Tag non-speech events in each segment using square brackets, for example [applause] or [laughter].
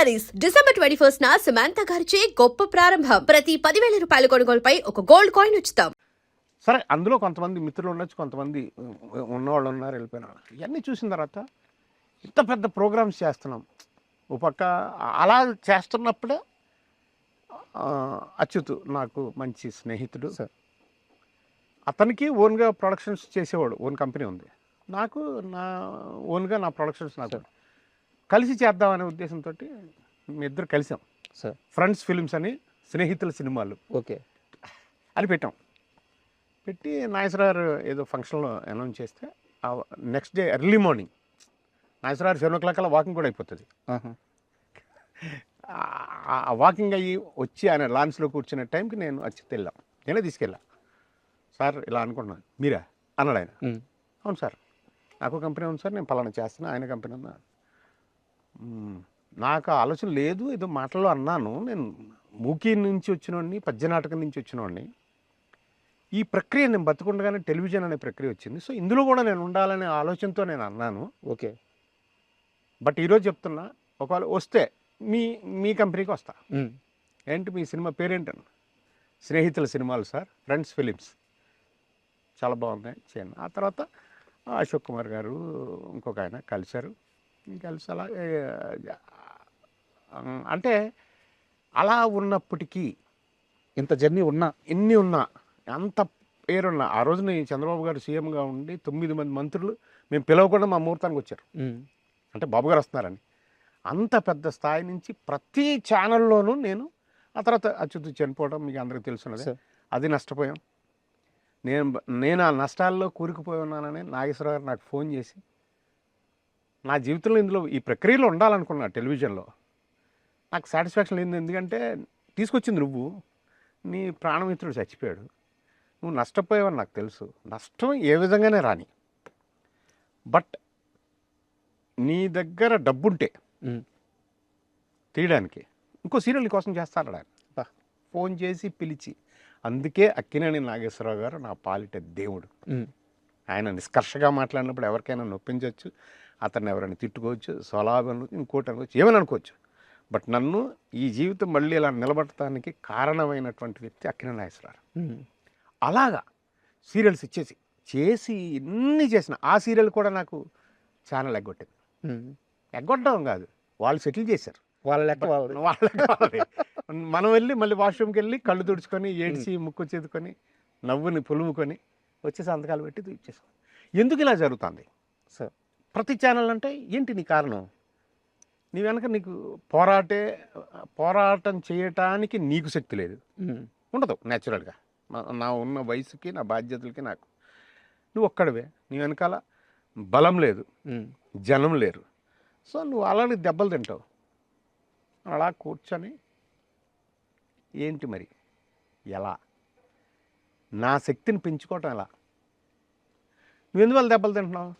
Saris December twenty first న సమాంత గారిచే గొప్ప ప్రారంభం. ప్రతి పదివేల రూపాయల కొనుగోలుపై ఒక గోల్డ్ కాయిన్ ఉచితం. సరే అందులో కొంతమంది మిత్రులు ఉండొచ్చు కొంతమంది ఉన్నవాళ్ళు ఉన్నారు వెళ్ళిపోయిన వాళ్ళు. ఇవన్నీ చూసిన తర్వాత ఇంత పెద్ద ప్రోగ్రామ్స్ చేస్తున్నాం. ఓ పక్క అలా చేస్తున్నప్పుడే అచ్యుత్ నాకు మంచి స్నేహితుడు. సార్. అతనికి ఓన్గా ప్రొడక్షన్స్ చేసేవాడు ఓన్ కంపెనీ ఉంది. నాకు నా ఓన్గా నా ప్రొడక్షన్స్ నాకు. కలిసి చేద్దామనే ఉద్దేశంతో మీ ఇద్దరు కలిసాం. సార్. ఫ్రెండ్స్ ఫిల్మ్స్ అని స్నేహితుల సినిమాలు. ఓకే. అని పెట్టాం. పెట్టి నాగేశ్వరరావు ఏదో ఫంక్షన్లో అనౌన్స్ చేస్తే next day early morning Nageswararao seven o'clock అలా వాకింగ్ కూడా అయిపోతుంది. ఆ- వాకింగ్ అయ్యి వచ్చి ఆయన లాంచ్లో కూర్చునే టైంకి నేను వచ్చి వెళ్ళాం. నేనే తీసుకెళ్ళా. సార్ ఇలా అనుకుంటున్నాను. మీరా? అన్నాడు ఆయన. అవును సార్. నాకు కంపెనీ ఉంది సార్. నేను పలానా చేస్తున్నా. ఆయన కంపెనీ ఉన్నా. నాకు ఆలోచన లేదు ఏదో మాటల్లో అన్నాను. నేను మూకీ నుంచి వచ్చినవాడిని పద్యనాటకం నుంచి వచ్చినవాడిని ఈ ప్రక్రియ నేను బతుకుండగానే టెలివిజన్ అనే ప్రక్రియ వచ్చింది. సో ఇందులో కూడా నేను ఉండాలనే ఆలోచనతో నేను అన్నాను. ఓకే. బట్ ఈరోజు చెప్తున్నా ఒకవేళ వస్తే మీ మీ కంపెనీకి వస్తా. ఏంటి మీ సినిమా పేరేంటని స్నేహితుల సినిమాలు సార్ ఫ్రెండ్స్ ఫిలిమ్స్. చాలా బాగున్నాయి చేయండి. ఆ తర్వాత అశోక్ కుమార్ గారు ఇంకొక ఆయన కలిశారు. కలిసి అలా అంటే అలా ఉన్నప్పటికీ ఇంత జర్నీ ఉన్నా ఎన్ని ఉన్నా అంత పేరున్నా ఆ రోజు నేను చంద్రబాబు గారు సీఎంగా ఉండి తొమ్మిది మంది మంత్రులు మేము పిలవకుండా మా ముహూర్తానికి వచ్చారు. అంటే బాబు గారు వస్తున్నారని అంత పెద్ద స్థాయి నుంచి ప్రతి ఛానల్లోనూ నేను ఆ తర్వాత అచ్యుత్ చనిపోవడం మీకు అందరికీ తెలుసున్నదే. అది నష్టపోయాం నేను నేను ఆ నష్టాల్లో కూరుకుపోయి ఉన్నానని నాగేశ్వరరావు గారు నాకు ఫోన్ చేసి నా జీవితంలో ఇందులో ఈ ప్రక్రియలో ఉండాలనుకున్నా టెలివిజన్లో. నాకు సాటిస్ఫాక్షన్ లేదు ఎందుకంటే తీసుకొచ్చింది నువ్వు. నీ ప్రాణమిత్రుడు చచ్చిపోయాడు. నువ్వు నష్టపోయావని నాకు తెలుసు. నష్టం ఏ విధంగానే రాని. బట్ నీ దగ్గర డబ్బుంటే. తీయడానికి ఇంకో సీరియల్ కోసం చేస్తాడు ఆయన. ఫోన్ చేసి పిలిచి. అందుకే అక్కినేని నాగేశ్వరరావు గారు నా పాలిట దేవుడు. ఆయన నిష్కర్షగా మాట్లాడినప్పుడు ఎవరికైనా నొప్పించవచ్చు అతన్ని ఎవరైనా తిట్టుకోవచ్చు స్వలాభం ఇంకోటి అనుకోవచ్చు ఏమని అనుకోవచ్చు. బట్ నన్ను ఈ జీవితం మళ్ళీ ఇలా నిలబడటానికి కారణమైనటువంటి వ్యక్తి అక్కినేని నాగేశ్వరరావు ఉమ్. అలాగా సీరియల్స్ ఇచ్చేసి చేసి ఎన్ని చేసిన ఆ సీరియల్ కూడా నాకు ఛానల్ ఎగ్గొట్టింది. ఎగ్గొట్టడం కాదు వాళ్ళు సెటిల్ చేశారు. వాళ్ళ లెక్క వాళ్ళది. మనం వెళ్ళి మళ్ళీ వాష్రూమ్కి వెళ్ళి కళ్ళు తుడుచుకొని ఏడ్చి ముక్కు చేదుకొని నవ్వుని పులుముకొని వచ్చి సంతకాలు పెట్టి ఇచ్చేసాం ఎందుకు ఇలా జరుగుతుంది? సార్ ప్రతి ఛానల్ అంటే ఏంటి నీ కారణం? నీ వెనక నీకు పోరాటే పోరాటం చేయటానికి నీకు శక్తి లేదు. ఉండదు న్యాచురల్గా నా ఉన్న వయసుకి నా బాధ్యతలకి నాకు. నువ్వు ఒక్కడివే నీ వెనకాల బలం లేదు. జనం లేరు. సో నువ్వు అలానే దెబ్బలు తింటావు. అలా కూర్చొని ఏంటి మరి? ఎలా? నా శక్తిని పెంచుకోవటం ఎలా? నువ్వు ఎందువల్ల దెబ్బలు తింటున్నావు?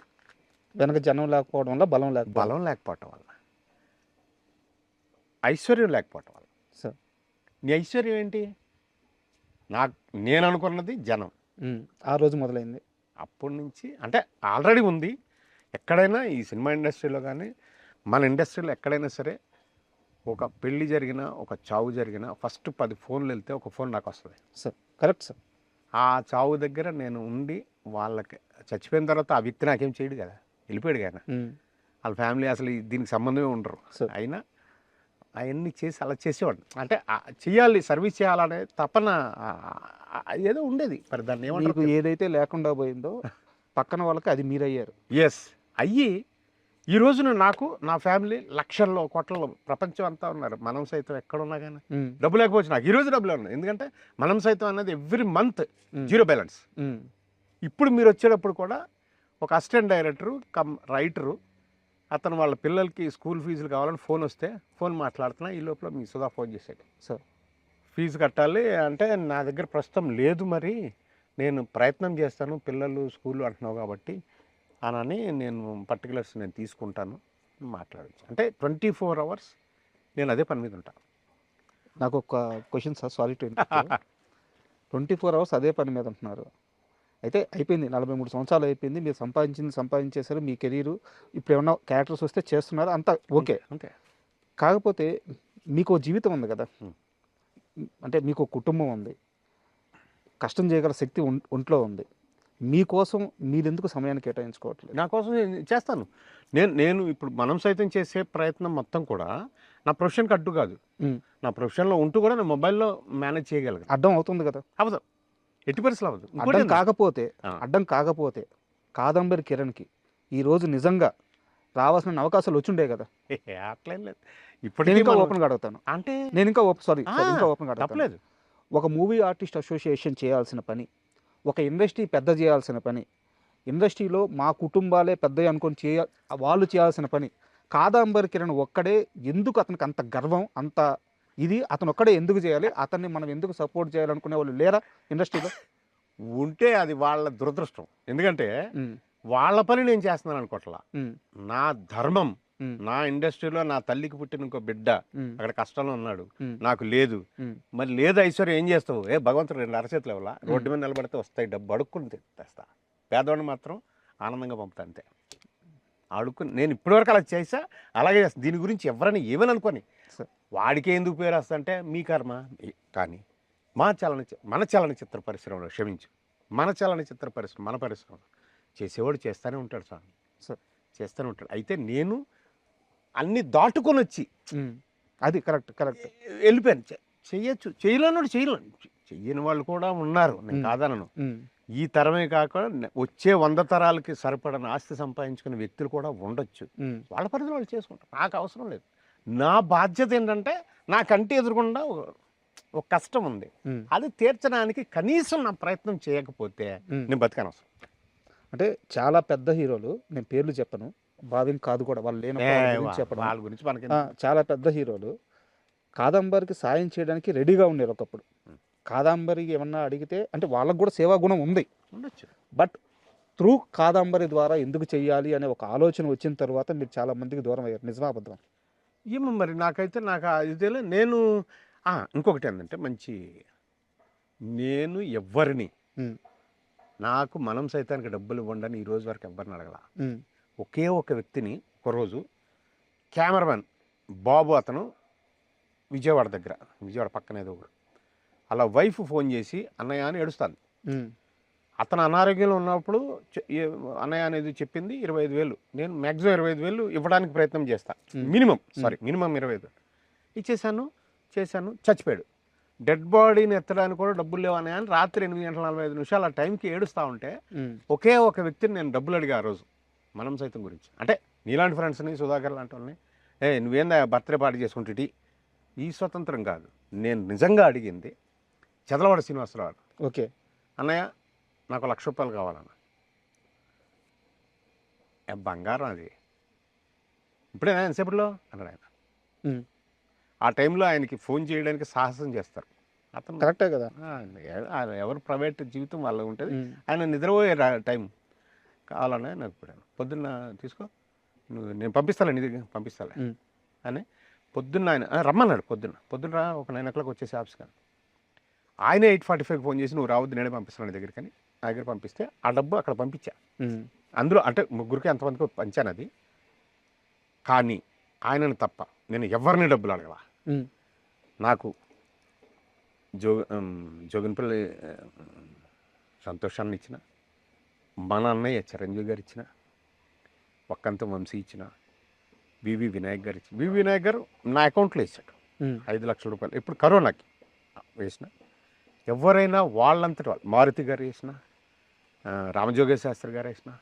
వెనక జనం లేకపోవడం వల్ల బలం లేకపోవడం. బలం లేకపోవటం వల్ల. ఐశ్వర్యం లేకపోవటం వల్ల. సార్. నీ ఐశ్వర్యం ఏంటి? నాకు నేను అనుకున్నది జనం. ఆ రోజు మొదలైంది. అప్పటి నుంచి అంటే ఆల్రెడీ ఉంది. ఎక్కడైనా ఈ సినిమా ఇండస్ట్రీలో కానీ మన ఇండస్ట్రీలో ఎక్కడైనా సరే ఒక పెళ్ళి జరిగినా ఒక చావు జరిగినా ఫస్ట్ పది ఫోన్లు వెళ్తే ఒక ఫోన్ నాకు వస్తుంది. Sir correct sir. ఆ చావు దగ్గర నేను ఉండి వాళ్ళకి చచ్చిపోయిన తర్వాత ఆ వ్యక్తి నాకేం చేయడు కదా. వెళ్ళిపోయాడు ఉమ్. వాళ్ళ ఫ్యామిలీ అసలు దీనికి సంబంధమే ఉండరు. అయినా అవన్నీ చేసి అలా చేసేవాడు అంటే ఆ చెయ్యాలి సర్వీస్ చేయాలనే తపన ఏదో ఉండేది. మరి దాన్ని ఏమంటారు ఏదైతే లేకుండా పోయిందో పక్కన వాళ్ళకి అది మీరయ్యారు. ఎస్ అయ్యి ఈ రోజున నాకు నా ఫ్యామిలీ లక్షల్లో కోట్లలో ప్రపంచం అంతా ఉన్నారు. మనం సైతం ఎక్కడున్నా కానీ. డబ్బు లేకపోవచ్చు నాకు. ఈ రోజు డబ్బులు ఉన్నాయి. ఎందుకంటే మనం సైతం అనేది ఎవ్రీ మంత్. Zero balance. ఇప్పుడు మీరు వచ్చేటప్పుడు కూడా ఒక అసిస్టెంట్ డైరెక్టరు కమ్ రైటరు అతను వాళ్ళ పిల్లలకి స్కూల్ ఫీజులు కావాలని ఫోన్ వస్తే ఫోన్ మాట్లాడుతున్నా ఈ లోపల మీ సుధా ఫోన్ చేశాడు. సార్ ఫీజు కట్టాలి అంటే నా దగ్గర ప్రస్తుతం లేదు మరి. నేను ప్రయత్నం చేస్తాను పిల్లలు స్కూల్ అంటున్నావు కాబట్టి అనని నేను పర్టికులర్స్ నేను తీసుకుంటాను మాట్లాడచ్చు. అంటే ట్వంటీ ఫోర్ అవర్స్ నేను అదే పని మీద ఉంటాను నాకు ఒక question sir sorry to [laughs] twenty four hours అదే పని మీద ఉంటున్నారు. అయితే అయిపోయింది. నలభై మూడు సంవత్సరాలు అయిపోయింది. మీరు సంపాదించింది సంపాదించేశారు. మీ కెరీర్ ఇప్పుడు ఏమన్నా క్యారెక్టర్స్ వస్తే చేస్తున్నారు. అంతా ఓకే. అంతే. కాకపోతే మీకు జీవితం ఉంది కదా. అంటే మీకు కుటుంబం ఉంది. కష్టం చేయగల శక్తి ఒంట్లో ఉంది. మీకోసం మీరెందుకు సమయాన్ని కేటాయించుకోవట్లేదు? నా కోసం చేస్తాను. నేను నేను ఇప్పుడు మనం సైతం చేసే ప్రయత్నం మొత్తం కూడా నా ప్రొఫెషన్కి అడ్డు కాదు. నా ప్రొఫెషన్లో ఉంటూ కూడా నేను మొబైల్లో మేనేజ్ చేయగలను అడ్డం అవుతుంది కదా. అవ్వదు. ఎట్టి పరిస్థితులు అడ్డం? కాకపోతే. అడ్డం కాకపోతే కాదంబరి కిరణ్కి ఈరోజు నిజంగా రావాల్సిన అవకాశాలు వచ్చుండే కదా. అట్లేం లేదు. నేను ఇప్పటికీ ఇంకా ఓపెన్గా అడుగుతాను. అంటే నేను ఇంకా ఓపెన్ సారీ ఇంకా ఓపెన్గా అడుగుతాను. తప్పలేదు. ఒక మూవీ ఆర్టిస్ట్ అసోసియేషన్ చేయాల్సిన పని ఒక ఇండస్ట్రీ పెద్ద చేయాల్సిన పని ఇండస్ట్రీలో మా కుటుంబాలే పెద్ద అనుకొని చేయ వాళ్ళు చేయాల్సిన పని కాదాంబరి కిరణ్ ఒక్కడే ఎందుకు అతనికి అంత గర్వం అంత ఇది అతను ఒక్కడే ఎందుకు చేయాలి? అతన్ని మనం ఎందుకు సపోర్ట్ చేయాలనుకునే వాళ్ళు లేరా ఇండస్ట్రీలో? ఉంటే అది వాళ్ళ దురదృష్టం. ఎందుకంటే వాళ్ళ పని నేను చేస్తున్నాను అనుకోవట్లా నా ధర్మం నా ఇండస్ట్రీలో నా తల్లికి పుట్టిన ఇంకో బిడ్డ అక్కడ కష్టంలో ఉన్నాడు. నాకు లేదు. మరి లేదు ఐశ్వర్యం ఏం చేస్తావు? ఏ భగవంతుడు రెండు అరచేతులు ఇవ్వాలా రోడ్డు మీద నిలబడితే వస్తాయి డబ్బు అడుక్కుని తెస్తా. పేదవాడిని మాత్రం ఆనందంగా పంపుతా అంతే. అడుక్కుని నేను ఇప్పటివరకు అలా చేసా అలాగే దీని గురించి ఎవరైనా ఏమని అనుకోని. వాడికి ఎందుకు పేరు వస్తుంటే మీ కర్మ. కానీ మా చలన మన చలనచిత్ర పరిశ్రమలో క్షమించు. మన చలనచిత్ర పరిశ్రమ మన పరిశ్రమలో చేసేవాడు చేస్తూనే ఉంటాడు స్వామి. సరే. చేస్తూనే ఉంటాడు. అయితే నేను అన్ని దాటుకొని వచ్చి అది కరెక్ట్ కరెక్ట్. వెళ్ళిపోయాను. చె- చెయ్యొచ్చు. చేయలేనోడు చేయలేను చెయ్యని వాళ్ళు కూడా ఉన్నారు. నేను. కాదనను. ఈ తరమే కాకుండా వచ్చే వంద తరాలకి సరిపడని ఆస్తి సంపాదించుకునే వ్యక్తులు కూడా ఉండొచ్చు. వాళ్ళ పరిధిలో వాళ్ళు చేసుకుంటారు. నాకు అవసరం లేదు. నా బాధ్యత ఏంటంటే నా కంటి ఎదురుకుండా ఒక- కష్టం ఉంది. అది తీర్చడానికి కనీసం నా ప్రయత్నం చేయకపోతే నేను బతికాను అవసరం అంటే చాలా పెద్ద హీరోలు నేను పేర్లు చెప్పను భావ్యం కాదు కూడా వాళ్ళు లేని ఏ, వాళ్ళ గురించి మనకి చాలా పెద్ద హీరోలు. కాదంబరికి సాయం చేయడానికి రెడీగా ఉండేది ఒకప్పుడు. కాదంబరికి ఏమన్నా అడిగితే అంటే వాళ్ళకు కూడా సేవా గుణం ఉంది. ఉండొచ్చు. బట్ త్రూ కాదంబరి ద్వారా ఎందుకు చెయ్యాలి అనే ఒక ఆలోచన వచ్చిన తర్వాత మీరు చాలా మందికి దూరం అయ్యారు. నిజమా అబద్ధం? ఏమో మరి నాకైతే నాకు ఆ ఇదేలే నేను ఇంకొకటి ఏంటంటే మంచి నేను ఎవ్వరిని నాకు మనం సైతానికి డబ్బులు ఇవ్వండి అని ఈ రోజు వరకు ఎవ్వరిని అడగల. ఒకే ఒక వ్యక్తిని ఒకరోజు కెమెరామెన్ బాబు అతను విజయవాడ దగ్గర విజయవాడ పక్కన ఏదో ఊరు. అలా వైఫ్ ఫోన్ చేసి అన్నయ్య అని ఏడుస్తాను అతను అనారోగ్యంలో ఉన్నప్పుడు అన్నయ్య అనేది చెప్పింది ఇరవై ఐదు వేలు. నేను మ్యాక్సిమం ఇరవై ఐదు వేలు ఇవ్వడానికి ప్రయత్నం చేస్తా. Hmm. మినిమం సారీ మినిమం ఇరవై ఐదు ఇచ్చేసాను చేశాను చచ్చిపోయాడు. డెడ్ బాడీని ఎత్తడానికి కూడా డబ్బులు లేవు అన్నయ్య అని రాత్రి ఎనిమిది గంటల నలభై ఐదు నిమిషాలు ఆ టైంకి ఏడుస్తూ ఉంటే ఒకే ఒక వ్యక్తిని నేను డబ్బులు అడిగా ఆ రోజు మనం సైతం గురించి. అంటే నీలాంటి ఫ్రెండ్స్ని సుధాకర్ లాంటి వాళ్ళని ఏ నువ్వేందా బర్త్డే పార్టీ చేసుకుంటే ఈ స్వతంత్రం కాదు. నేను నిజంగా అడిగింది చదలవాడ శ్రీనివాసరావు ఓకే. అన్నయ్య నాకు లక్ష రూపాయలు కావాలన్న. బంగారం అది. ఇప్పుడేనా ఎంతసేపట్లో అన్నాడు ఆయన. ఆ టైంలో ఆయనకి ఫోన్ చేయడానికి సాహసం చేస్తారు. అతను కరెక్టే కదా. ఎవరు ప్రైవేట్ జీవితం వాళ్ళకి ఉంటుంది. ఆయన నిద్రపోయే టైం. కావాలనే నాకు ఇప్పుడు పొద్దున్న తీసుకో. నువ్వు నేను పంపిస్తాను నీ దగ్గర పంపిస్తాలే. ఉమ్, అని పొద్దున్న ఆయన రమ్మన్నాడు పొద్దున్న. పొద్దున్న ఒక నైన్ ఓ క్లాక్ వచ్చేసి ఆఫీస్ కానీ ఆయన ఎయిట్ ఫార్టీ ఫైవ్ ఫోన్ చేసి నువ్వు రావద్దు నేనే పంపిస్తాను నీ దగ్గరికి అని నా దగ్గర పంపిస్తే ఆ డబ్బు అక్కడ పంపించా. అందులో అంటే ముగ్గురికి ఎంతమందికి పంచాను అది. కానీ ఆయనను తప్ప నేను ఎవరిని డబ్బులు అడగల. నాకు జో జోగినపల్లి సంతోషాన్ని ఇచ్చిన మన అన్నయ్య చిరంజీవి గారు ఇచ్చిన ఒక్కంత వంశీ ఇచ్చిన వివి వినాయక్ గారు ఇచ్చిన. వివి వినాయక్ గారు నా అకౌంట్లో వేసాడు ఐదు లక్షల రూపాయలు. ఇప్పుడు కరోనాకి వేసిన. ఎవరైనా వాళ్ళంతటి వాళ్ళు మారుతి గారు వేసిన రామజోగేశ్ శాస్త్రి గారు వేసిన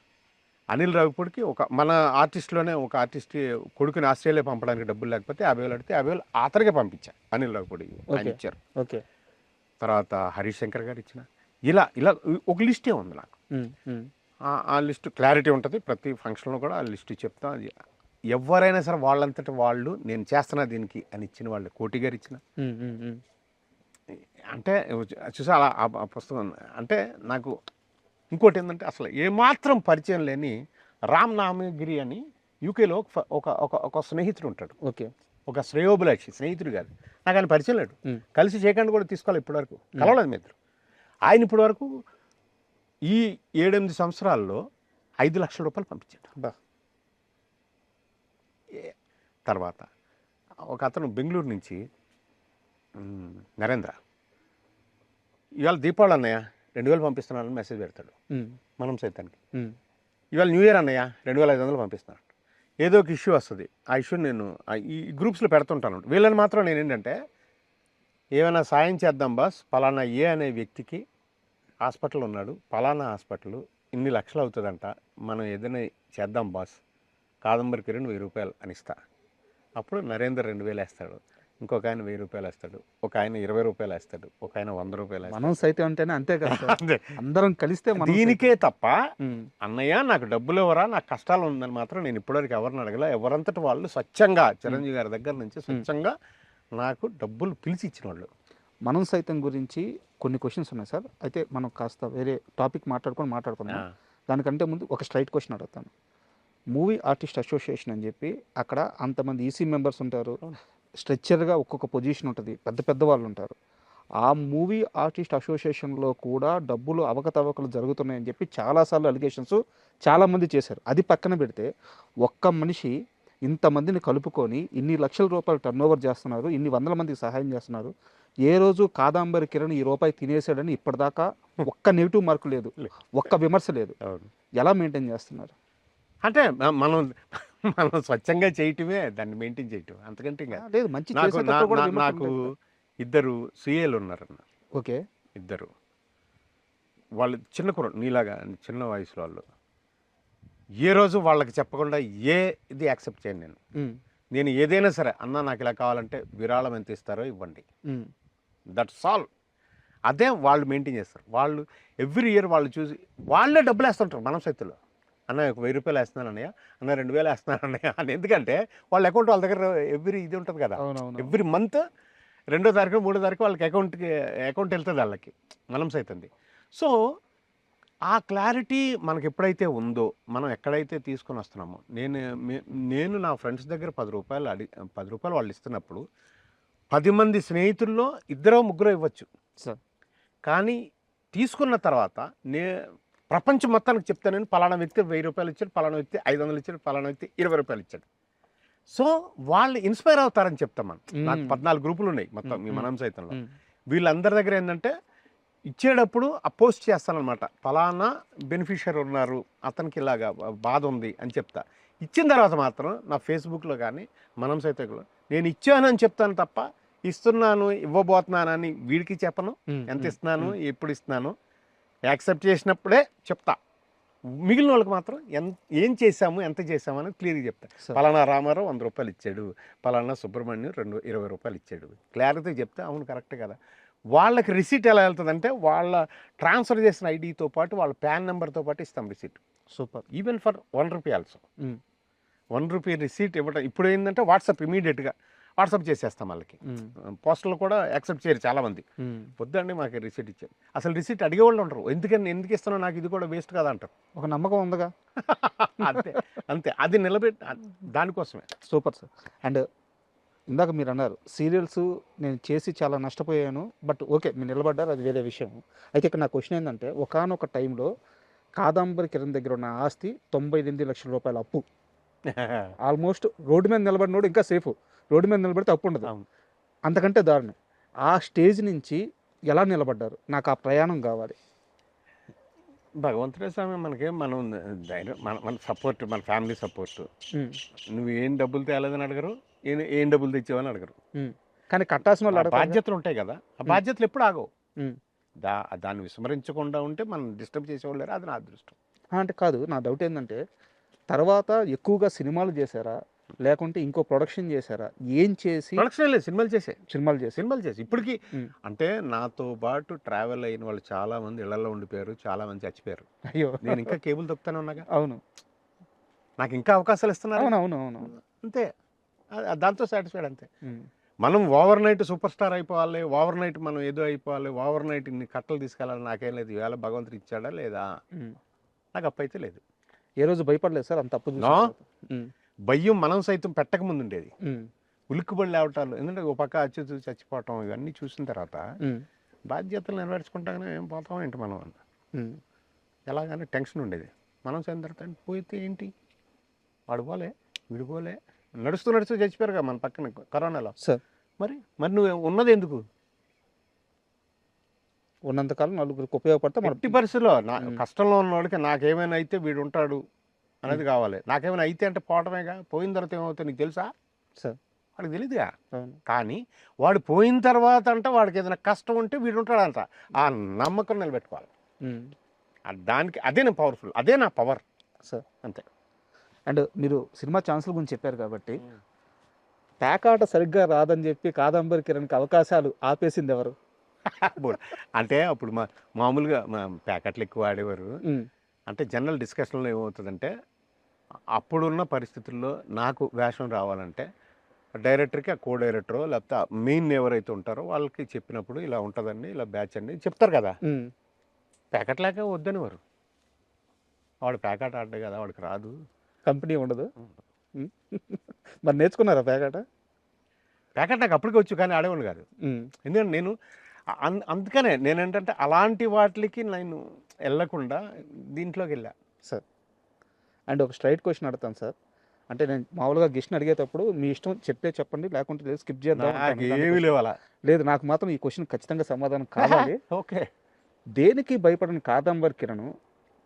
అనిల్ రావిపూడికి ఒక మన ఆర్టిస్ట్లోనే ఒక ఆర్టిస్ట్ కొడుకుని ఆస్ట్రేలియా పంపడానికి డబ్బులు లేకపోతే యాభై వేలు అడిగితే యాభై వేలు అతనికే పంపించా అనిల్ రావిపూడి ఆయన. ఇచ్చారు. ఓకే. తర్వాత హరీష్ శంకర్ గారు ఇచ్చిన. ఇలా ఇలా ఒక లిస్టే ఉంది నాకు. ఆ- లిస్ట్ క్లారిటీ ఉంటుంది ప్రతి ఫంక్షన్లో కూడా ఆ లిస్ట్ చెప్తాం. అది ఎవరైనా సరే వాళ్ళంతటి వాళ్ళు నేను చేస్తున్నా దీనికి అని ఇచ్చిన వాళ్ళు కోటి గారు ఇచ్చిన. అంటే చూసా అలా ఆ- పుస్తకం. అంటే నాకు ఇంకోటి ఏంటంటే అసలు ఏమాత్రం పరిచయం లేని రామ్ నామగిరి అని యూకేలో ఒక ఒక ఒక స్నేహితుడు ఉంటాడు. ఓకే. ఒక శ్రేయోభిలాషి స్నేహితుడు కాదు. నాకు ఆయన పరిచయం లేడు. కలిసి చేయకుండా కూడా తీసుకోవాలి ఇప్పటివరకు. కలవలేదు మీ ఇద్దరు. ఆయన ఇప్పటివరకు ఈ ఏడెనిమిది సంవత్సరాల్లో ఐదు లక్షల రూపాయలు పంపించాడు. తర్వాత ఒక అతను బెంగళూరు నుంచి నరేంద్ర. ఇవాళ దీపావళి అన్నయ్య. రెండు వేలు పంపిస్తున్నానని మెసేజ్ పెడతాడు. మనం సైతానికి. ఇవాళ న్యూ ఇయర్ అన్నయ్య రెండు వేల ఐదు వందలు పంపిస్తున్నాను ఏదో ఒక ఇష్యూ వస్తుంది. ఆ ఇష్యూ నేను ఈ గ్రూప్స్లో పెడుతుంటాను వీళ్ళని మాత్రం నేను ఏంటంటే ఏమైనా సాయం చేద్దాం బాస్ పలానా ఏ అనే వ్యక్తికి హాస్పిటల్ ఉన్నాడు. పలానా హాస్పిటల్ ఇన్ని లక్షలు అవుతుందంట. మనం ఏదైనా చేద్దాం బాస్. కాదంబరి కిరణ్ వెయ్యి రూపాయలు అని ఇస్తా అప్పుడు నరేందర్ రెండు వేలు వేస్తాడు. ఇంకొక ఆయన వెయ్యి రూపాయలు వేస్తాడు. ఒక ఆయన ఇరవై రూపాయలు వేస్తాడు. ఒక ఆయన వంద రూపాయలు మనం సైతం అంటేనే అంతే కదా. అందరం కలిస్తే దీనికే తప్ప అన్నయ్య నాకు డబ్బులు ఎవరా నాకు కష్టాలు ఉందని మాత్రం నేను ఇప్పటివరకు ఎవరిని అడగల. ఎవరంతటి వాళ్ళు స్వచ్ఛంగా చిరంజీవి గారి దగ్గర నుంచి స్వచ్ఛంగా నాకు డబ్బులు పిలిచి ఇచ్చిన వాళ్ళు మనం సైతం గురించి కొన్ని క్వశ్చన్స్ ఉన్నాయి సార్. అయితే మనం కాస్త వేరే టాపిక్ మాట్లాడుకొని మాట్లాడుకుందాం. దానికంటే ముందు ఒక స్ట్రైట్ క్వశ్చన్ అడుగుతాను. మూవీ ఆర్టిస్ట్ అసోసియేషన్ అని చెప్పి అక్కడ అంతమంది ఈసీ మెంబర్స్ ఉంటారు. స్ట్రెచ్చర్గా ఒక్కొక్క పొజిషన్ ఉంటుంది. పెద్ద పెద్ద వాళ్ళు ఉంటారు ఆ మూవీ ఆర్టిస్ట్ అసోసియేషన్లో కూడా డబ్బులు అవకతవకలు జరుగుతున్నాయని చెప్పి చాలాసార్లు అలిగేషన్స్ చాలామంది చేశారు. అది పక్కన పెడితే ఒక్క మనిషి ఇంతమందిని కలుపుకొని ఇన్ని లక్షల రూపాయలు టర్న్ ఓవర్ చేస్తున్నారు ఇన్ని వందల మందికి సహాయం చేస్తున్నారు. ఏ రోజు కాదాంబరి కిరణ్ ఈ రూపాయి తినేసాడని ఇప్పటిదాకా ఒక్క నెగిటివ్ మార్కు లేదు. ఒక్క విమర్శ లేదు. ఎలా మెయింటైన్ చేస్తున్నారు? అంటే మనం మనం స్వచ్ఛంగా చేయటమే దాన్ని మెయింటైన్ చేయటం. అంతకంటే ఇంకా లేదు మంచి నాకు నాకు. ఇద్దరు సీఏలు ఉన్నారన్న. ఓకే. ఇద్దరు. వాళ్ళు చిన్న కుర్ర నీలాగా చిన్న వయసులో వాళ్ళు. ఏ రోజు వాళ్ళకి చెప్పకుండా ఏ ఇది యాక్సెప్ట్ చేయను నేను. నేను ఏదైనా సరే అన్న నాకు ఇలా కావాలంటే విరాళం ఎంత ఇస్తారో ఇవ్వండి. దట్స్ ఆల్ అదే వాళ్ళు మెయింటైన్ చేస్తారు. వాళ్ళు ఎవ్రీ ఇయర్ వాళ్ళు చూసి వాళ్ళే డబ్బులు వేస్తుంటారు మనం చేతుల్లో అన్న ఒక వెయ్యి రూపాయలు వేస్తున్నాను అన్నయ్య అన్న రెండు వేలు వేస్తున్నాను అన్నయ్య [laughs] అని. ఎందుకంటే వాళ్ళ అకౌంట్ వాళ్ళ దగ్గర ఎవ్రీ ఇది ఉంటుంది కదా. ఎవ్రీ మంత్ రెండో తారీఖు మూడో తారీఖు వాళ్ళకి అకౌంట్కి అకౌంట్ వెళ్తుంది వాళ్ళకి మనం సైతుంది. సో ఆ క్లారిటీ మనకి ఎప్పుడైతే ఉందో మనం ఎక్కడైతే తీసుకొని వస్తున్నామో నేను నేను నా ఫ్రెండ్స్ దగ్గర పది రూపాయలు అడి పది రూపాయలు వాళ్ళు ఇస్తున్నప్పుడు పది మంది స్నేహితుల్లో ఇద్దరో ముగ్గురో ఇవ్వచ్చు. సార్. కానీ తీసుకున్న తర్వాత నే ప్రపంచం మొత్తానికి చెప్తానని పలానా వ్యక్తి వెయ్యి రూపాయలు ఇచ్చాడు పలానా వ్యక్తి ఐదు వందలు ఇచ్చాడు పలానా వ్యక్తి ఇరవై రూపాయలు ఇచ్చాడు. సో వాళ్ళు ఇన్స్పైర్ అవుతారని చెప్తాం మనం. నాకు. పద్నాలుగు గ్రూపులు ఉన్నాయి మొత్తం మీ. మనం సైతంలో. వీళ్ళందరి దగ్గర ఏంటంటే ఇచ్చేటప్పుడు అపోస్ట్ చేస్తానన్నమాట. ఫలానా బెనిఫిషియర్ ఉన్నారు అతనికి ఇలాగా బాధ ఉంది అని చెప్తా. ఇచ్చిన తర్వాత మాత్రం నా ఫేస్బుక్లో కానీ మనం సైతంలో నేను ఇచ్చానని చెప్తాను తప్ప ఇస్తున్నాను ఇవ్వబోతున్నానని వీడికి చెప్పను. ఎంత ఇస్తున్నాను ఎప్పుడు ఇస్తున్నాను యాక్సెప్ట్ చేసినప్పుడే చెప్తా. మిగిలిన వాళ్ళకి మాత్రం ఎంత ఏం చేశాము ఎంత చేశాము అనేది క్లియర్గా చెప్తా. పలానా రామారావు వంద రూపాయలు ఇచ్చాడు. పలానా సుబ్రహ్మణ్యం రెండు ఇరవై రూపాయలు ఇచ్చాడు. క్లారిటీ చెప్తే అవును కరెక్ట్ కదా. వాళ్ళకి రిసీట్ ఎలా వెళ్తుందంటే వాళ్ళ ట్రాన్స్ఫర్ చేసిన ఐడితో పాటు వాళ్ళ ప్యాన్ నెంబర్తో పాటు ఇస్తాం receipt. Super. Even for one rupee also. One rupee receipt ఇవ్వటం ఇప్పుడు ఏంటంటే వాట్సాప్ ఇమీడియట్గా. వాట్సాప్ చేసేస్తాం వాళ్ళకి. పోస్టర్లు కూడా యాక్సెప్ట్ చేయరు చాలామంది. వద్దండి మాకు రిసీట్ ఇచ్చారు అసలు రిసీట్ అడిగేవాళ్ళు ఉంటారు ఎందుకని ఎందుకు ఇస్తున్నావు? నాకు ఇది కూడా వేస్ట్ కదా అంటారు. ఒక నమ్మకం ఉందిగా? [laughs] అంతే అంతే. అది నిలబెట్టి దానికోసమే. Super sir. అండ్ ఇందాక మీరు అన్నారు సీరియల్స్ నేను చేసి చాలా నష్టపోయాను బట్ ఓకే మీరు నిలబడ్డారు అది వేరే విషయం. అయితే ఇక్కడ నా క్వశ్చన్ ఏంటంటే ఒకనొక టైంలో కాదంబరి కిరణ్ దగ్గర ఉన్న ఆస్తి తొంభై ఎనిమిది లక్షల రూపాయల అప్పు. [laughs] ఆల్మోస్ట్ రోడ్డు మీద నిలబడినోడు ఇంకా సేఫ్. రోడ్డు మీద నిలబడితే అప్పు ఉండదు. అంతకంటే దారుణం. ఆ స్టేజ్ నుంచి ఎలా నిలబడ్డారు? నాకు ఆ ప్రయాణం కావాలి. భగవంతుడే స్వామి మనకి మనం ధైర్యం మన మన సపోర్ట్ మన ఫ్యామిలీ సపోర్ట్ నువ్వు ఏం డబ్బులు తేలేదని అడగరు ఏం ఏం డబ్బులు తెచ్చావని అడగరు. కానీ కట్టాల్సిన వాళ్ళు? బాధ్యతలు ఉంటాయి కదా. ఆ బాధ్యతలు ఎప్పుడు ఆగవు. దా దాన్ని విస్మరించకుండా ఉంటే మనం డిస్టర్బ్ చేసేవాళ్ళు లేరు అది నా అదృష్టం. అంటే కాదు నా డౌట్ ఏంటంటే తర్వాత ఎక్కువగా సినిమాలు చేశారా? లేకుంటే ఇంకో ప్రొడక్షన్ చేశారా? ఏం చేసి ప్రొడక్షన్ లేదు సినిమాలు చేసే. సినిమాలు చేసి. సినిమాలు చేసి. ఇప్పటికి. అంటే నాతో పాటు ట్రావెల్ అయిన వాళ్ళు చాలా మంది ఇళ్ళలో ఉండిపోయారు చాలా మంది చచ్చిపోయారు. అయ్యో. నేను ఇంకా కేబుల్ తొక్కుతానే ఉన్నాగా? అవును. నాకు ఇంకా అవకాశాలు ఇస్తున్నారు? అవును అవును అవును. అంతే. దాంతో సాటిస్ఫైడ్ అంతే. మనం ఓవర్ నైట్ సూపర్ స్టార్ అయిపోవాలి ఓవర్ నైట్ మనం ఏదో అయిపోవాలి ఓవర్ నైట్ ఇన్ని కట్టలు తీసుకెళ్ళాలి నాకేం లేదు. ఈవేళ భగవంతుడు ఇచ్చాడా లేదా. నాకు అప్పు అయితే లేదు. ఏ రోజు భయపడలేదు సార్ అంత తప్పు భయం మనం సైతం పెట్టక ముందు ఉండేది ఉలిక్కుబడి లేవటాలు ఎందుకంటే ఒక పక్క అచ్చుతూ చచ్చిపోవటం ఇవన్నీ చూసిన తర్వాత బాధ్యతలు నెరవేర్చుకుంటాగానే ఏం పోతాం ఏంటి మనం అని ఉమ్. ఎలాగని టెన్షన్ ఉండేది. మనం సైతం తర్వాత పోతే ఏంటి? వాడు పోలే వీడు పోలే. నడుస్తూ నడుస్తూ చచ్చిపోయారుగా మన పక్కన కరోనాలో. సార్. మరి మరి నువ్వు ఉన్నది ఎందుకు? ఉన్నంతకాలం నలుగురికి ఉపయోగపడితే మన ఎట్టి పరిస్థితుల్లో నా. కష్టంలో ఉన్నవాడికి నాకేమైనా అయితే వీడు ఉంటాడు. అనేది కావాలి. నాకేమైనా అయితే అంటే పోవటమేగా? పోయిన తర్వాత ఏమవుతుంది నీకు తెలుసా? సార్. వాడికి తెలియదుగా కానీ వాడు పోయిన తర్వాత అంటే వాడికి ఏదైనా కష్టం ఉంటే వీడు ఉంటాడంట ఆ నమ్మకం నిలబెట్టుకోవాలి. దానికి అదే నా పవర్ఫుల్ అదే నా పవర్ సార్. అంతే. అండ్ మీరు సినిమా ఛాన్సుల గురించి చెప్పారు కాబట్టి పేకాట సరిగ్గా రాదని చెప్పి కాదంబరి కిరణ్కి అవకాశాలు ఆపేసింది ఎవరు? [laughs] అంటే అప్పుడు మా మామూలుగా మా ప్యాకెట్లు ఎక్కువ ఆడేవారు. అంటే జనరల్ డిస్కషన్లో ఏమవుతుందంటే అప్పుడున్న పరిస్థితుల్లో నాకు వేషం రావాలంటే డైరెక్టర్కి ఆ కో డైరెక్టరో లేకపోతే మెయిన్ ఎవరైతే ఉంటారో వాళ్ళకి చెప్పినప్పుడు ఇలా ఉంటుందండి ఇలా బ్యాచ్ అండి చెప్తారు కదా. ఉమ్. ప్యాకెట్ లేక వద్దని వారు. వాడు ప్యాకెట్ ఆడ్డే కదా వాడికి రాదు. కంపెనీ ఉండదు. మరి నేర్చుకున్నారా పేకాట ప్యాకెట్ నాకు అప్పటికి వచ్చు కానీ ఆడేవాడు కాదు. ఎందుకంటే నేను అందుకనే నేను ఏంటంటే అలాంటి వాటికి నేను వెళ్ళకుండా దీంట్లోకి వెళ్ళా సార్ అండ్ ఒక స్ట్రైట్ క్వశ్చన్ అడుగుతాను సార్. అంటే నేను మామూలుగా గిష్ని అడిగేటప్పుడు మీ ఇష్టం చెప్తే చెప్పండి లేకుంటే లేదు స్కిప్ చేద్దాం. ఏమీ లేవు అలా లేదు నాకు మాత్రం ఈ క్వశ్చన్ ఖచ్చితంగా సమాధానం [laughs] కావాలి. ఓకే. దేనికి భయపడని కాదంబర్ కిరణ్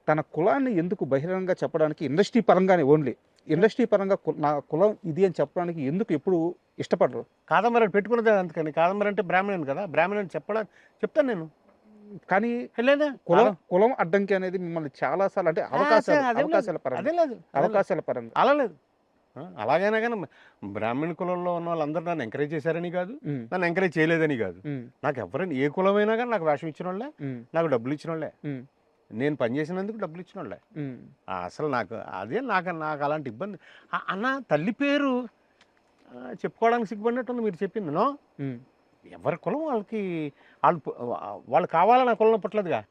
తన కులాన్ని ఎందుకు బహిరంగంగా చెప్పడానికి ఇండస్ట్రీ పరంగానే ఓన్లీ. ఇండస్ట్రీ పరంగా నా కులం ఇది అని చెప్పడానికి ఎందుకు ఎప్పుడు ఇష్టపడరు. కాదంబరి పెట్టుకున్నదే అందుకని. కాదంబరి అంటే బ్రాహ్మణుని కదా. బ్రాహ్మణుని చెప్పడం చెప్తాను నేను. కానీ లేదా కులం కులం అడ్డంకి అనేది మిమ్మల్ని చాలా సార్లు అంటే అవకాశాలు అవకాశాల పరంగా. అదే లేదు. అవకాశాల పరంగా. అలా లేదు. అలాగైనా కానీ బ్రాహ్మణ కులంలో ఉన్న వాళ్ళందరూ నన్ను ఎంకరేజ్ చేశారని కాదు. నన్ను ఎంకరేజ్ చేయలేదని కాదు. నాకు ఎవరైనా ఏ కులమైనా కానీ నాకు వేషం ఇచ్చిన వాళ్ళే నాకు డబ్బులు ఇచ్చిన వాళ్ళే నేను పని చేసినందుకు డబ్బులు ఇచ్చిన వాళ్ళే అసలు నాకు అదే నాకు నాకు అలాంటి ఇబ్బంది. అన్న తల్లి పేరు చెప్పుకోవడానికి సిగ్గుపడినట్టుంది మీరు చెప్పింది నో? ఎవరి కులం వాళ్ళకి వాళ్ళు వాళ్ళు కావాలని నా కులం పట్టలేదుగా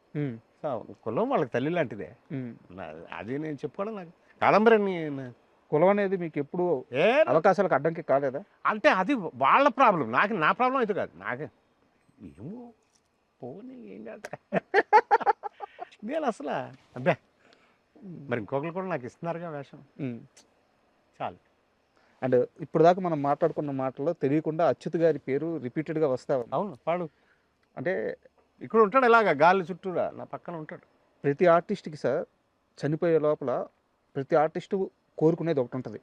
కులం వాళ్ళకి తల్లి లాంటిదే. అది నేను చెప్పుకోవడం నాకు. కాదంబరి కులం అనేది మీకు ఎప్పుడు ఏ? అవకాశాలకు అడ్డంకి కాలేదా? అంటే అది వాళ్ళ ప్రాబ్లం. నాకు నా ప్రాబ్లం అయితే కాదు. నాకే ఏమో పోనీ ఏం కాదు. [laughs] నేను అసలు అబ్బే మరి ఇంకొకరు కూడా నాకు ఇస్తున్నారుగా వేషం. చాలు. అండ్ ఇప్పుడు దాకా మనం మాట్లాడుకున్న మాటల్లో తెలియకుండా అచ్యుత్ గారి పేరు రిపీటెడ్గా వస్తా ఉంది. అవును వాడు అంటే ఇక్కడ ఉంటాడు ఇలాగా గాలి చుట్టూరా? నా పక్కన ఉంటాడు. ప్రతి ఆర్టిస్ట్కి సార్ చనిపోయే లోపల ప్రతి ఆర్టిస్టు కోరుకునేది ఒకటి ఉంటుంది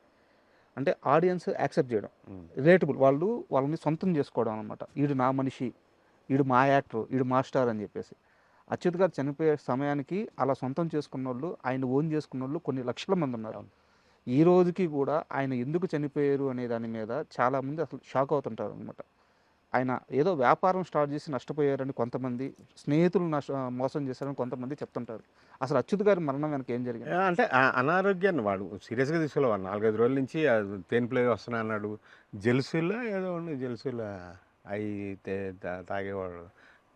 అంటే ఆడియన్స్ యాక్సెప్ట్ చేయడం. రిలేటబుల్ వాళ్ళు వాళ్ళని సొంతం చేసుకోవడం అనమాట వీడు నా మనిషి వీడు మా యాక్టర్ వీడు మా స్టార్ అని చెప్పేసి. అచ్యుత్ గారు చనిపోయే సమయానికి అలా సొంతం చేసుకున్న వాళ్ళు ఆయన ఓన్ చేసుకున్న వాళ్ళు కొన్ని లక్షల మంది ఉన్నారు. అవును. ఈ రోజుకి కూడా ఆయన ఎందుకు చనిపోయారు అనే దాని మీద చాలామంది అసలు షాక్ అవుతుంటారు అనమాట ఆయన ఏదో వ్యాపారం స్టార్ట్ చేసి నష్టపోయారని కొంతమంది స్నేహితులు నష్ట మోసం చేశారని కొంతమంది చెప్తుంటారు. అసలు అచ్యుత్ గారి మరణం వెనక ఏం జరిగింది? అంటే అనారోగ్యాన్ని వాడు సీరియస్గా తీసుకోలేవాడు నాలుగైదు రోజుల నుంచి ఆ వస్తున్నా అన్నాడు. జెల్సులా ఏదో ఉంది జెల్సులో అవి తాగేవాడు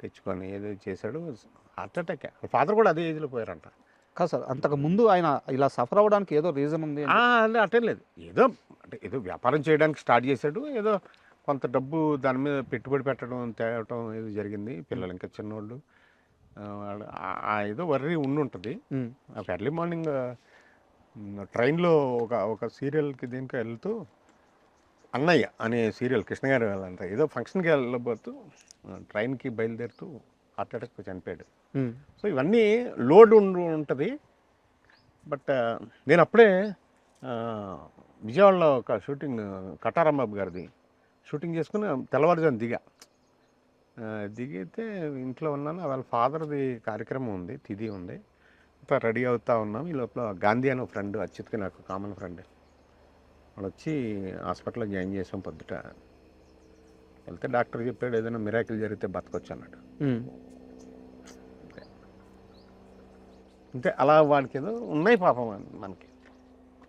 తెచ్చుకొని ఏదో చేశాడు. Heart attack. ఫాదర్ కూడా అదే ఏజ్లో పోయారంట. కాదు సార్ అంతకు ముందు ఆయన ఇలా సఫర్ అవ్వడానికి ఏదో రీజన్ ఉంది అటే లేదు. ఏదో అంటే ఏదో వ్యాపారం చేయడానికి స్టార్ట్ చేశాడు ఏదో కొంత డబ్బు దాని మీద పెట్టుబడి పెట్టడం తేవటం ఏదో జరిగింది పిల్లలు ఇంకా చిన్నోళ్ళు. ఆ ఏదో వర్రీ ఉండి ఉంటుంది. ఉమ్, నాకు ఎర్లీ మార్నింగ్ ట్రైన్లో ఒక ఒక సీరియల్కి దీనికి వెళ్తూ అన్నయ్య అనే సీరియల్ కృష్ణ గారు ఏదో ఫంక్షన్కి వెళ్ళబోతూ ట్రైన్కి బయలుదేరుతూ హార్ట్ అటాక్ చనిపోయాడు. సో ఇవన్నీ లోడ్ ఉండి ఉంటుంది. బట్ నేను అప్పుడే విజయవాడలో ఒక షూటింగ్ కటారాంబాబు గారిది. షూటింగ్ చేసుకుని తెల్లవారుజాము దిగా. దిగితే ఇంట్లో ఉన్నాను. వాళ్ళ ఫాదర్ది కార్యక్రమం ఉంది తిథి ఉంది. అంతా రెడీ అవుతా ఉన్నాం. ఈ లోపల గాంధీ అనే ఫ్రెండ్ అచ్యుత్కి నాకు కామన్ ఫ్రెండ్. వాడు వచ్చి హాస్పిటల్లో జాయిన్ చేసాం పొద్దుట. వెళ్తే డాక్టర్ చెప్పాడు ఏదైనా మిరాకిల్ జరిగితే బతకొచ్చు అన్నాడు. అంటే అలా వాడికి ఏదో ఉన్నాయి పాపం మనకి.